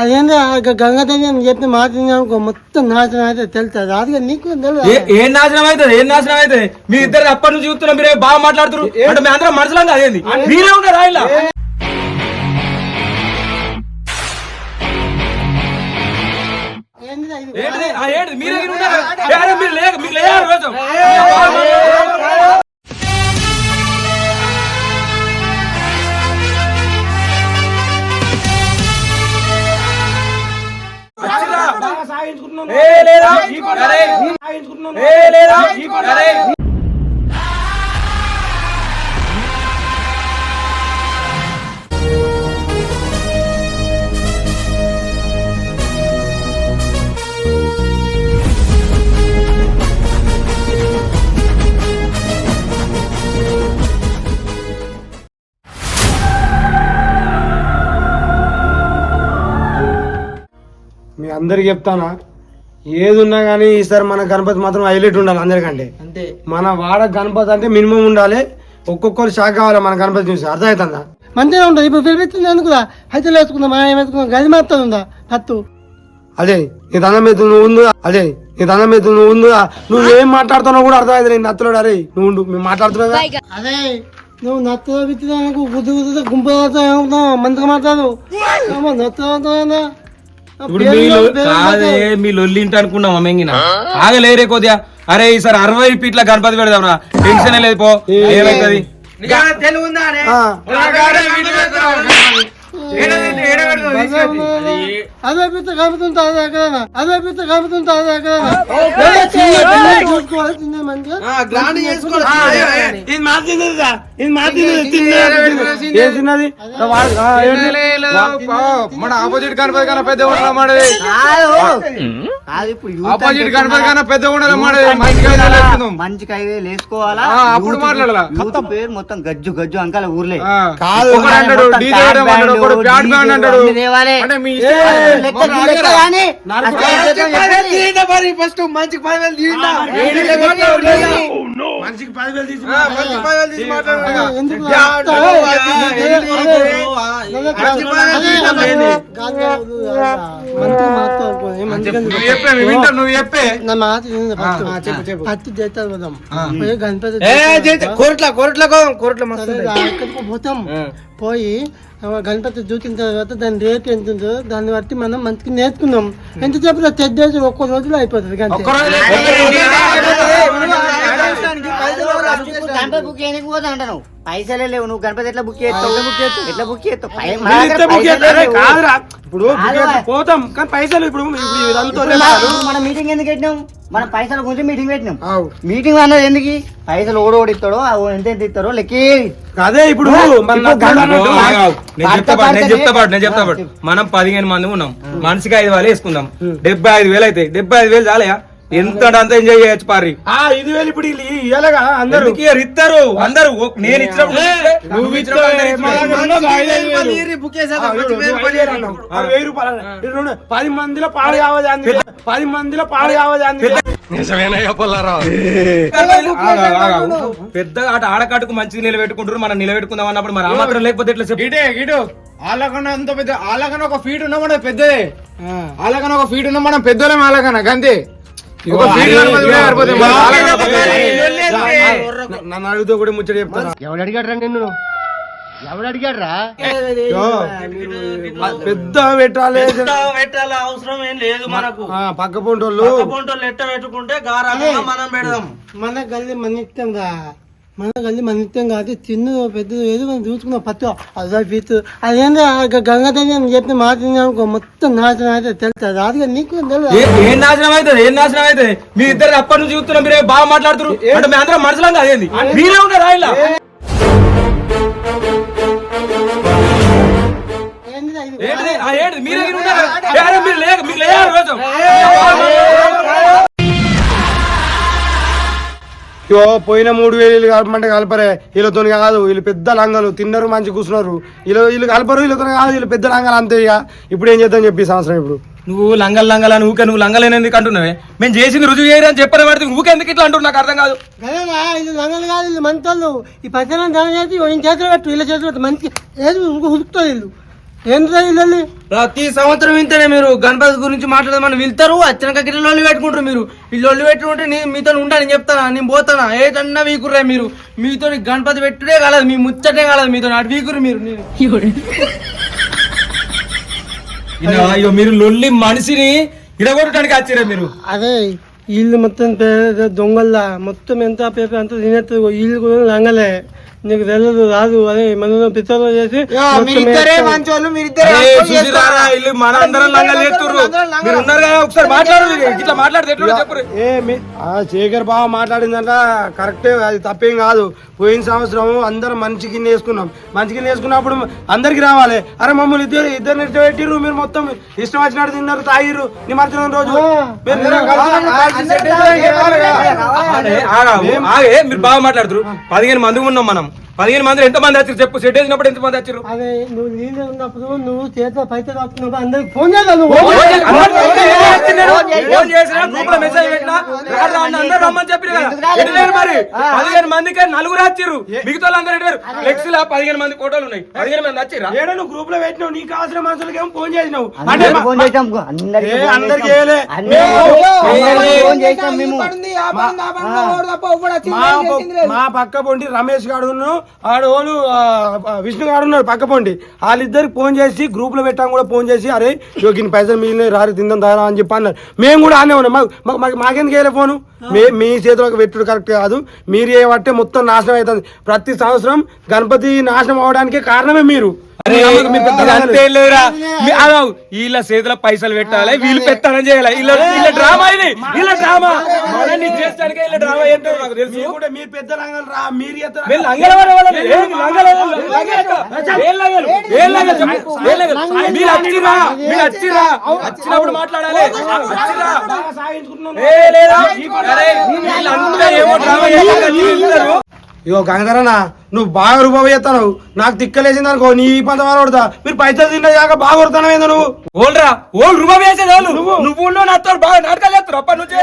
అదేంటి గంగాదేవి అని చెప్పి మాట అనుకో మొత్తం నాశనం అయితే తెలుస్తుంది అది నీకు తెలియదు ఏ- నాశనం అవుతుంది? ఏం నాశనం అవుతుంది? మీ ఇద్దరు అప్పటి నుంచి చూస్తున్నా మీరే బాగా మాట్లాడుతున్నారు. అంటే మీ అందరం మనుషులం కాదేంది మీరే ఉన్నారా ఇలా. ఏంటిది ఇది? ఏంటిది? ఆ ఏంటిది? మీరే మీరు లేక మీరు లేరు రోజు. అందరికి చెప్తానా? ఏది ఉన్నా కానీ ఈసారి మన గణపతి మాత్రం హైలైట్ ఉండాలి అందరికంటే. అంతే. మన వాడ గణపతి అంటే మినిమం ఉండాలి. ఒక్కొక్కరు షాక్ కావాలి మన గణపతి చూసి. అర్థమవుతుందా మంచిగా ఉంటుంది. ఇప్పుడు పిలిపిస్తుంది ఎందుకురా? అయితే వేసుకుందాం మా వేసుకుందాం గది మాత్రం ఉందా? హత్తు అదే నీ దండం మీద నువ్వు ఉండు అదే నీ దండం మీద నువ్వు ఉండు నువ్వు ఏం మాట్లాడుతున్నావు కూడా అర్థమైంది నేను నత్తలోడు అరే నువ్వు ఉండు. మేము మాట్లాడుతున్నావు. అదే నువ్వు నత్తలో నాకు గుద్దు గుద్దు గుంపు మంచిగా మాట్లాడు. నత్త ఇప్పుడు మీ లొ- కాదే మీ లొల్లి ఇంటి అనుకున్నాం మెంగిన ఆగలేరే కొద్దిగా అరే ఈసారి అరవై ఫీట్ల గణపతి పెడదాంరా టెన్షన్ లేదు పో ఏమైతుంది ఆ, అదే పిత్త కలుపుతుంటా అదే అదే పిత్త కలుపుతుంటా అదే చూసుకోవాలి చిన్న మంచిగా ఇది? మన ఆపోజిట్ గణపతి కన్నా పెద్ద ఉండాలి మాడది ఆపోజిట్ గణపతి కన్నా పెద్ద ఉండాలి మాడది వేలు వేసుకోవాలా ఆ, అప్పుడు మాట్లాడాలా యూత్ పేరు మొత్తం గజ్జు గజ్జు అంకాల ఊర్లే కాదు. అంటాడు మొత్తం డీజే అంటాడు, ఒకడు బ్యాండ్, బ్యాడ్ బ్యాండ్ అంటాడు అన్ని తేవాలే. అంటే మీ ఏ, ఇష్టం. లెక్క మొత్తం లెక్క ఆగరా? కానీ. నాకు అసలు ఏం చేద్దాం చెప్పండి. మనిషికి పదివేలు తీసి ఆ, మంచికి పదివేలు తీసి నువ్వు చెప్పే. నా మాట. ఫస్ట్. చేస్తారు పోదాం. గణపతి కోరట్ల కోరట్ల కోరట్ల పోతాం. పోయి గణపతి చూసిన తర్వాత దాని రేట్ ఎంత ఉందో దాన్ని బట్టి మనం మంచిగా నేర్చుకుందాం. ఎంత చెప్పిన తెద్దేసి ఒక్క రోజులో అయిపోతుంది గంతే. ఇప్పుడు గణపతి బుక్ చేయడానికి పోతా అంటాను. పైసలే లేవు నువ్వు గణపతి ఎట్లా బుక్ చేస్తావు ఎట్లా బుక్ చేస్తావు ఇప్పుడు పోతాం. కానీ పైసలు ఇప్పుడు మన మీటింగ్ ఎందుకు పెట్టినాం? మన పైసల గురించి మీటింగ్ పెట్టినాం. మీటింగ్ అన్నది ఎందుకు? పైసలు ఓడి ఓడి ఇస్తాడో ఎంత ఎంత ఇస్తారో లెక్కి అదే ఇప్పుడు మన పదిహేను మంది ఉన్నాం. మనిషికి ఐదు వేలు వేసుకుందాం. డెబ్బై ఐదు వేలు అవుతాయి డెబ్బై ఐదు వేలు చాలయా ఎంత అంటే అంత ఎంజాయ్ చేయొచ్చు పారి ఆ ఐదు వేలు ఇప్పుడు వీళ్ళు ఇయ్యాలిగా అందరూ. ఇస్తారు అందరు నేను ఇచ్చినప్పుడు. ఇది. పది మందిలో పాడు కావాలి పది మందిలో పాడు కావాలి. పెద్దగా ఆట ఆడకాటుకు మంచిగా నిలబెట్టుకుంటారు మనం నిలబెట్టుకుందాం అన్నప్పుడు మరి ఆ మాత్రం లేకపోతే ఎట్లా చెప్పు? గిటే గిటు. వాళ్ళకన్నా అంత పెద్ద వాళ్ళకన్నా ఒక ఫీట్ ఉన్నా మనం పెద్దదే వాళ్ళకన్నా ఒక ఫీట్ ఉన్నా మనం పెద్దోళ్ళం వాళ్ళకన్నా గంతే. నన్ను అడిగితే కూడా ముచ్చట చెప్తారా ఎవడు అడిగాడు నిన్ను? ఎవడు అడిగాడు రా యో, ఆ పెద్ద పెట్టాలి పెట్టాల అవసరం ఏం లేదు మనకు. ఆ, పక్క పొంటోళ్ళు. అకౌంట్ లెక్క పెట్టుకుంటే గారాబంగా మనం పెడదాం. మన గల్లి మన ఇష్టం రా మన ఇష్టం కాదు చిన్న పెద్ద ఏదో మనం చూసుకున్నాం పత్తు అదే పీతు అదేంటి గంగాదేవి అని చెప్పి మాట అనుకో మొత్తం నాశనం అయితే తెలుస్తుంది అది నీకు తెలియదు ఏ- నాశనం అవుతుంది ఏం నాశనం అవుతుంది? మీ ఇద్దరు అప్పటి నుంచి చూస్తున్నా మీరే బాగా మాట్లాడుతున్నారు. అంటే మీ అందరం మనుషులం కాదేంది మీరే ఉన్నారా ఇలా ఏంటిది ఇది? ఏంటిది? ఆ ఏంటిది? మీరే మీరు లేక మీరు రోజు. యో పోయిన మూడు వేలు వీళ్ళు కలపమంటే కలపరే. వీళ్ళతో కాదు వీళ్ళు పెద్ద లంగలు తిన్నారు మంచి కూర్చున్నారు. వీళ్ళు వీళ్ళు కలపరు వీళ్ళతో కాదు వీళ్ళు పెద్ద లంగలు అంతే ఇక ఇప్పుడు ఏం చేద్దాం చెప్పి సంవత్సరం ఇప్పుడు. నువ్వు లంగల్ లంగల్ అని ఊకే నువ్వు లంగలేని ఎందుకు అంటున్నావే? మేము చేసింది రుజువు చేయరు అని చెప్పని పడితే ఊకే ఎందుకు ఇట్లా అంటున్నా నాకు అర్థం కాదు. అదేనా ఇది లంగలు కాదు మంచోళ్ళు. ఈ పైసలను దాని చేసి చేతిలో పెట్టు వీళ్ళ చేతిలో పెట్టు. మంచి ఏది ఇంకో హుదుకుతుంది వీళ్ళు? లొల్లి? ప్రతి సంవత్సరం ఇంతనే మీరు గణపతి గురించి మాట్లాడమని వెళ్తారు వచ్చినాక గిట్ల లొల్లి పెట్టుకుంటారు మీరు. ఈ లొల్లి పెట్టుకుంటే నేను మీతో ఉంటాను చెప్తానా నేను పోతానా? ఏదన్నా వీకుర్రే మీరు? మీతో గణపతి పెట్టుడే కాలేదు మీ ముచ్చటే కాలేదు మీతో అటు వీకురు మీరు నేను ఇన్నా, అయ్యో మీరు లొల్లి మనిషిని ఇడగొట్టడానికి వచ్చారా మీరు? అదే వీళ్ళు మొత్తం దొంగల్లా. మొత్తం ఎంత పేపర్ అంత తినేస్తారు వీళ్ళు కూడా లంగలే నీకు తెలియదు రాదు అదే మన పిచ్చర్లో చేసి మీరిద్దరే. మంచోళ్ళు మీరిద్దరే వీళ్ళు మన అందరం లంగాలు ఎత్తుర్రు మీరు ఉన్నారు కదా ఒకసారి మాట్లాడు ఇట్లా మాట్లాడితే ఎట్లా చెప్పరు ఏ మీ- ఆ శేఖర్ బావ మాట్లాడిందంట కరెక్టే అది తప్పేం కాదు. పోయిన సంవత్సరం అందరం మంచి కింద వేసుకున్నాం. మంచి కింద వేసుకున్నప్పుడు అందరికి రావాలి. అరే మమ్మల్ని ఇద్దరు ఇద్దరు పెట్టిర్రు మీరు మొత్తం ఇష్టం వచ్చినట్టు తిన్నారు తాగిర్రు నిమజ్జనం రోజు. మీరు బాగా మాట్లాడుతున్నారు పదిహేను మంది ఉన్నాం మనం. పదిహేను మంది ఎంత మంది వచ్చారు చెప్పు సెట్ వేసినప్పుడు ఎంత మంది వచ్చారు అదే నువ్వు నీళ్ళు ఉన్నప్పుడు నువ్వు చేతిలో పైసలు రాస్తున్నప్పుడు అందరికి ఫోన్ చేయాలి అందరూ రమ్మని లేరు మరి పదిహేను మందికి నలుగురు వచ్చారు మిగతా ఎటు లేరు ఫ్లెక్స్లో పదిహేను మంది ఫోటోలు ఉన్నాయి పదిహేను మంది వచ్చిరా ఏడో నువ్వు గ్రూప్లో పెట్టినావు నీకు కావాల్సిన మనుషులకి ఏమో ఫోన్ చేసినావు అంటే అందరికి మేము? మా పక్క పొంటి రమేష్ గాడు ఆడోళ్ళు విష్ణు గాడు ఉన్నాడు పక్క పొంటి. వాళ్ళిద్దరికి ఫోన్ చేసి గ్రూప్లో పెట్టాం కూడా ఫోన్ చేసి అరే ఇన్ని పైసలు మిగిలిన రారి తిందాం దారా అని చెప్పి అన్నారు. మేము కూడా ఆనే ఉన్నాం. మాకు- మాకు- మాకు- మాకెందుకు వేయలే ఫోను? మే మీ చేతిలోకి పెట్టుడు కరెక్ట్ కాదు. మీరు చేయబట్టే మొత్తం నాశనం అవుతుంది. ప్రతి సంవత్సరం గణపతి నాశనం అవడానికి కారణమే మీరు. వీళ్ళ చేతిలో పైసలు పెట్టాలి వీళ్ళు పెట్టాలని చేయాలి. వీళ్ళ వీళ్ళ డ్రామా ఇది. వీళ్ళ డ్రామా. మనల్ని చేస్తానికే వీళ్ళ ఏంటో నాకు తెలుసు. మీరు పెద్ద రా మీరు. వీళ్ళు లంగల వాళ్ళు. మీరు వచ్చిరా మీరు వచ్చిరా వచ్చినప్పుడు మాట్లాడాలి. ఇగో గంగాధరన్న నువ్వు బాగా రూపాయి చేస్తావు నాకు తిక్కలేసింది అనుకో నీ పంత కొడతా మీరు పైసలు తిన్నా కాక బాగా కొడతాను ఏందో నువ్వు ఓల్రా ఓల్ రూపా వేసేది వాళ్ళు నువ్వు ఉన్నావు నాతో బాగా నాటకాలు చేస్తారు అప్పటి నుంచి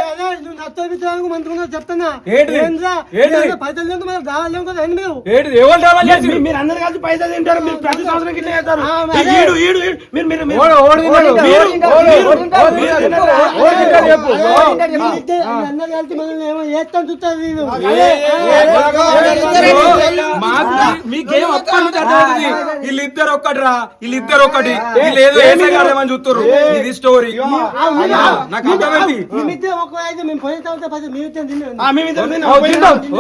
నువ్వు చెప్తున్నా? పైసలు దావాలి కదా ఏంటి మీరు ఏంటి ఎవరు చేసి మీ- మీరు అందరు కలిసి పైసలు తింటారు మీరు ప్రతి సంవత్సరం గిట్ల చేస్తారు. ఈడు ఈడు. మీరు మీరు మీరు- కలిసి ఏమో చేస్తాను చూస్తారు మాకు మీకేం అప్పటి నుంచి అర్థమవుతుంది వీళ్ళిద్దరు ఒక్కటిరా వీళ్ళిద్దరు ఒకటి వీళ్ళు ఏదో చూస్తారు ఇది స్టోరీ నాకు అర్థమైంది.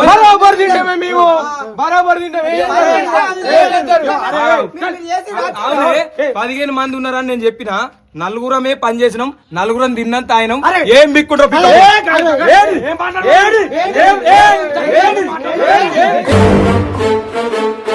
బరాబర్ తింటామే మేము బరాబర్ పదిహేను మంది ఉన్నారని నేను చెప్పిన నలుగురమే పని చేసినాం నలుగురం తిన్నంత ఆయనం ఏం బిక్కుంటారు? ఏ, కాదు,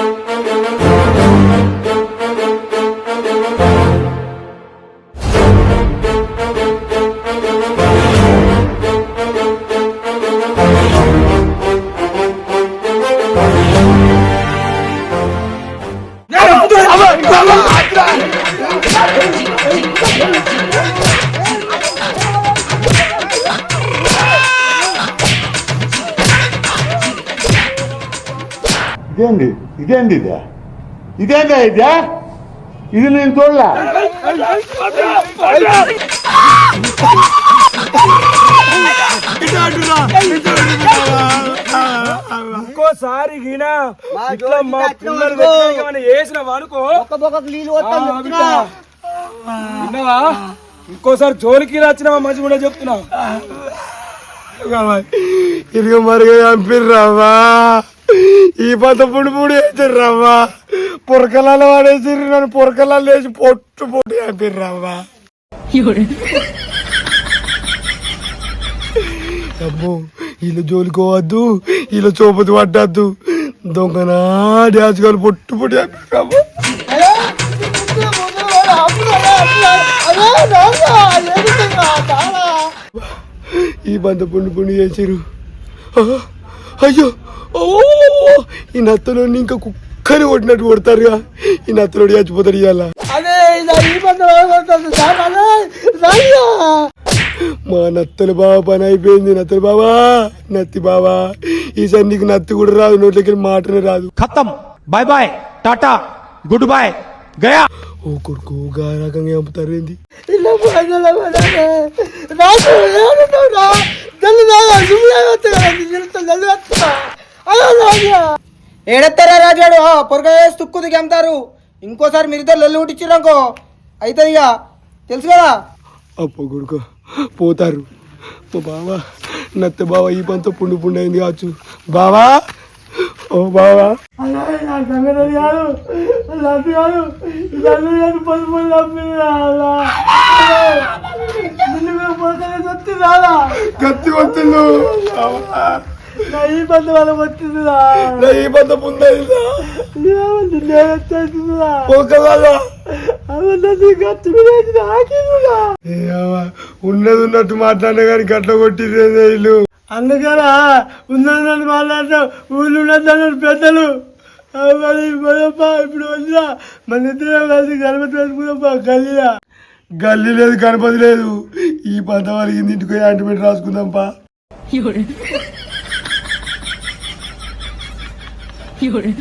ఇదేంది ఇదేంది ఇదే ఇదేందా ఇదే ఇది నేను చూడలే ఇంకోసారి గినా ఇట్లా మా పిల్లలు ఏమైనా వేసినావా అనుకో ఒక్క బొక్కకు నీళ్ళు పోతాం చెప్తున్నా. విన్నావా ఇంకోసారి జోలికి వచ్చినావా మంచి కూడా చెప్తున్నా ఇదిగో మరుగు చంపిర్రవ్వా ఈ పంత పొడి పొడి వేసిర్రవ్వా పొరకలాలు వాడేసిర్రు నన్ను పొరకలాలు వేసి పొట్టు పొట్టు చంపిర్రవ్వా అమ్మో వీళ్ళు జోలుకోవద్దు వీళ్ళు చూపతి పట్టద్దు దొంగనా డ్యాన్స్ గారు పొట్టు పొట్టు చంపిర్రవ్వా ఈ బంద పుండు పుండు చేసిరు అయ్యో. ఓ ఈ నత్తలోని ఇంకా కుక్కని కొట్టినట్టు కొడతారుగా ఈ నత్తలోడి చచ్చిపోతాడు ఇవాళ మా నత్తలు బాబా పని అయిపోయింది నత్తలు బాబా నత్తి బాబా ఈసారి నీకు నత్తి కూడా రాదు నోట్లోకి మాటనే రాదు ఖతం bye bye tata good boy Gaya ఓ కొడుకు గా రకంగా ఏంది రాదు ఏడెత్తారా రాజాడు? పొరగ వేసి తుక్కు దిగంతారు ఇంకోసారి మీరిద్దరు లొల్లి ఉంటిచ్చిరనుకో అవుతుంది ఇక. తెలుసు కదా? అప్ప కొడుకు పోతారు. ఓ బావా నత్త బావ ఈ పంతో పుండు పుండు అయింది కావచ్చు. బావా ఓ బావా. అలా నా నిన్ను నా ఈ. నా ఈ ఏమంది, నేను అవన్నీ గట్టు మీద ఆకిందిరా. ఉన్నది ఉన్నట్టు మాట్లాడే కానీ గట్ల కొట్టిరేదే ఇల్లు. అందుకేనా ఉన్నదని మాట్లాడతాం ఊళ్ళు ఉన్నదని పెద్దలు. ఆ మరి మనప్పా ఇప్పుడు వచ్చినా మన ఇద్దరం కలిసి గణపతి వేసుకున్నాం గల్లీలా. గల్లీ లేదు గణపతి లేదు. ఈ పంట వాళ్ళకి ఇంటికి యాంటిమెంట్ రాసుకుందాం 有人，